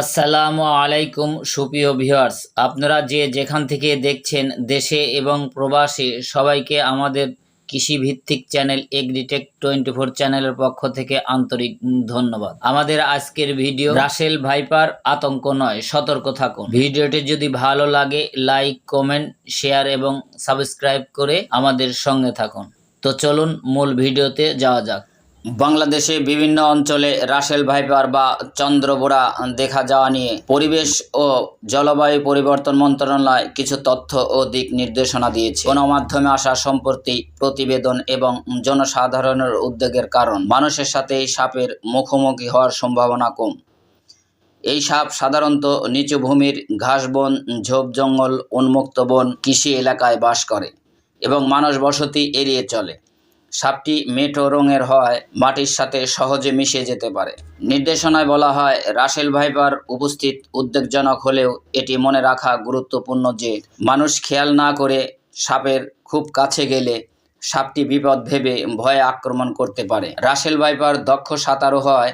আসসালামু আলাইকুম, সুপ্রিয় ভিউয়ার্স। আপনারা যে যেখান থেকে দেখছেন দেশে এবং প্রবাসে, সবাইকে আমাদের কৃষিভিত্তিক চ্যানেল এগ্রিটেক টোয়েন্টি ফোর চ্যানেলের পক্ষ থেকে আন্তরিক ধন্যবাদ। আমাদের আজকের ভিডিও রাসেল ভাইপার আতঙ্ক নয়, সতর্ক থাকুন। ভিডিওটি যদি ভালো লাগে, লাইক, কমেন্ট, শেয়ার এবং সাবস্ক্রাইব করে আমাদের সঙ্গে থাকুন। তো চলুন মূল ভিডিওতে যাওয়া যাক। বাংলাদেশে বিভিন্ন অঞ্চলে রাসেল ভাইপার বা চন্দ্রবোড়া দেখা যাওয়া নিয়ে পরিবেশ ও জলবায়ু পরিবর্তন মন্ত্রণালয় কিছু তথ্য ও দিক নির্দেশনা দিয়েছে। গণমাধ্যমে আসা সম্প্রতি প্রতিবেদন এবং জনসাধারণের উদ্যোগের কারণ। মানুষের সাথে এই সাপের মুখোমুখি হওয়ার সম্ভাবনা কম। এই সাপ সাধারণত নিচু ভূমির ঘাসবন ঝোপ জঙ্গল, উন্মুক্ত বন, কৃষি এলাকায় বাস করে এবং মানুষ বসতি এড়িয়ে চলে। সাপটি মেটো রঙের হয়, মাটির সাথে সহজে মিশে যেতে পারে। নির্দেশনায় বলা হয়, রাসেল ভাইপার উপস্থিত উদ্বেগজনক হলেও এটি মনে রাখা গুরুত্বপূর্ণ যে, মানুষ খেয়াল না করে সাপের খুব কাছে গেলে সাপটি বিপদ ভেবে ভয়ে আক্রমণ করতে পারে। রাসেল ভাইপার দক্ষ সাঁতারু হয়,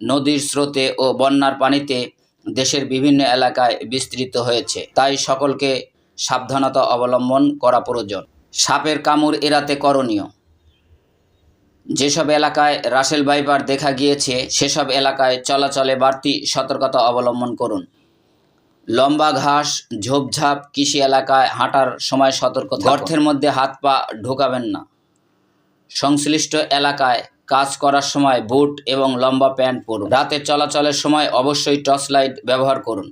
নদীর স্রোতে ও বন্যার পানিতে দেশের বিভিন্ন এলাকায় বিস্তৃত হয়েছে। তাই সকলকে সাবধানতা অবলম্বন করা প্রয়োজন। সাপের কামড় এড়াতে করণীয়। যেসব এলাকায় রাসেল ভাইপার দেখা গিয়েছে সেসব এলাকায় চলাচলে বাড়তি সতর্কতা অবলম্বন করুন। লম্বা ঘাস ঝোপঝাপ কৃষি এলাকায় হাঁটার সময় সতর্ক। গর্তের মধ্যে হাত পা ঢোকাবেন না। সংশ্লিষ্ট এলাকায় কাজ করার সময় বুট এবং লম্বা প্যান্ট পরুন। রাতে চলাচলের সময় অবশ্যই টর্চ লাইট ব্যবহার করুন।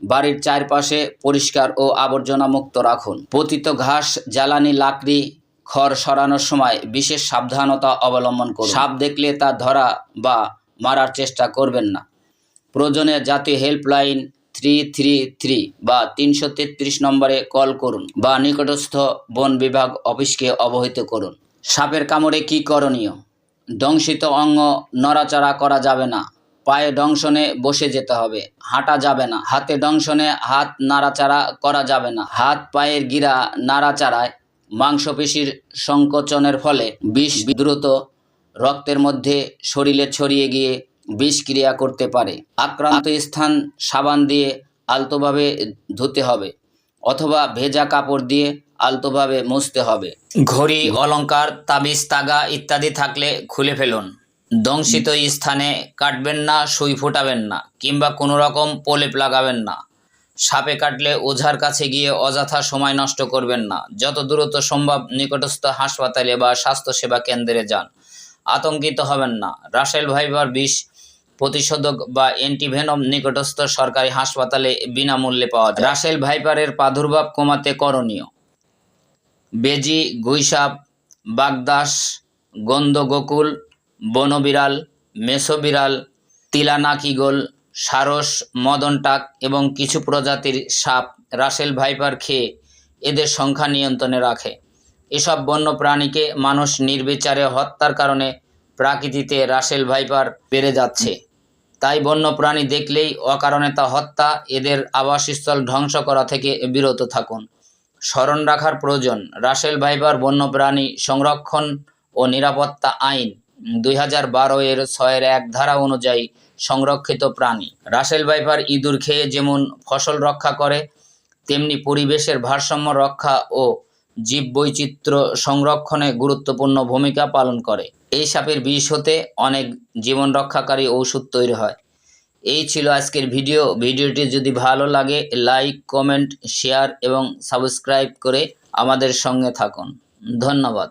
বাড়ির চারপাশে পরিষ্কার ও আবর্জনা মুক্ত রাখুন। পতিত ঘাস জ্বালানি লাকড়ি খড় সরানোর সময় বিশেষ সাবধানতা অবলম্বন করুন। সাপ দেখলে তা ধরা বা মারার চেষ্টা করবেন না। প্রয়োজনে জাতীয় হেল্পলাইন থ্রি থ্রি থ্রি বা তিনশো তেত্রিশ নম্বরে কল করুন বা নিকটস্থ বন বিভাগ অফিসকে অবহিত করুন। সাপের কামড়ে কি করণীয়? দংশিত অঙ্গ নড়াচড়া করা যাবে না। পায়ে দংশনে বসে যেতে হবে। হাঁটা যাবে না। হাতে দংশনে হাত নাড়াচাড়া করা যাবে না। হাত পায়ের গিরা নাড়াচাড়ায় মাংসপেশির সংকোচনের ফলে বিষ দ্রুত রক্তের মধ্যে শরীরে ছড়িয়ে গিয়ে বিষক্রিয়া করতে পারে। আক্রান্ত স্থান সাবান দিয়ে আলতোভাবে ধুতে হবে অথবা ভেজা কাপড় দিয়ে আলতোভাবে মুছতে হবে। ঘড়ি অলঙ্কার তাবিজ, তাগা ইত্যাদি থাকলে খুলে ফেলুন। দংশিত স্থানে কাটবেন না, সুই ফোটাবেন না, কিংবা কোনো রকম প্রলেপ লাগাবেন না। সাপে কাটলে ওঝার কাছে গিয়ে অযথা সময় নষ্ট করবেন না। যত দ্রুত সম্ভব নিকটস্থ হাসপাতালে বা স্বাস্থ্যসেবা কেন্দ্রে যান। আতঙ্কিত হবেন না। রাসেল ভাইবার বিষ প্রতিষেধক বা অ্যান্টিভেনম নিকটস্থ সরকারি হাসপাতালে বিনামূল্যে পাওয়া যায়। রাসেল ভাইপারের প্রাদুর্ভাব কমাতে করণীয়। বেজি, গুইসাপ, বাগদাস, গন্ধগোকুল, বনবিড়াল, মেসোবিড়াল, তিলানাকিগোল সারস মদনটাক এবং কিছু প্রজাতির সাপ রাসেল ভাইপার খেয়ে এদের সংখ্যা নিয়ন্ত্রণে রাখে। এসব বন্য প্রাণীকে মানুষ নির্বিচারে হত্যার কারণে প্রাকৃতিতে রাসেল ভাইপার বেড়ে যাচ্ছে। তাই বন্য প্রাণী দেখলেই অকারণে তা হত্যা, এদের আবাসস্থল ধ্বংস করা থেকে বিরত থাকুন। স্মরণ রাখার প্রয়োজন। রাসেল ভাইপার বন্যপ্রাণী সংরক্ষণ ও নিরাপত্তা আইন দুই হাজার বারো এর ছয়ের এক ধারা অনুযায়ী সংরক্ষিত প্রাণী। রাসেল ভাইপার ইঁদুর খেয়ে যেমন ফসল রক্ষা করে, তেমনি পরিবেশের ভারসাম্য রক্ষা ও জীববৈচিত্র্য সংরক্ষণে গুরুত্বপূর্ণ ভূমিকা পালন করে। এই সাপের বিষ হতে অনেক জীবন রক্ষাকারী ঔষধ তৈরি হয়। এই ছিল আজকের ভিডিও। ভিডিওটি যদি ভালো লাগে, লাইক, কমেন্ট, শেয়ার এবং সাবস্ক্রাইব করে আমাদের সঙ্গে থাকুন। ধন্যবাদ।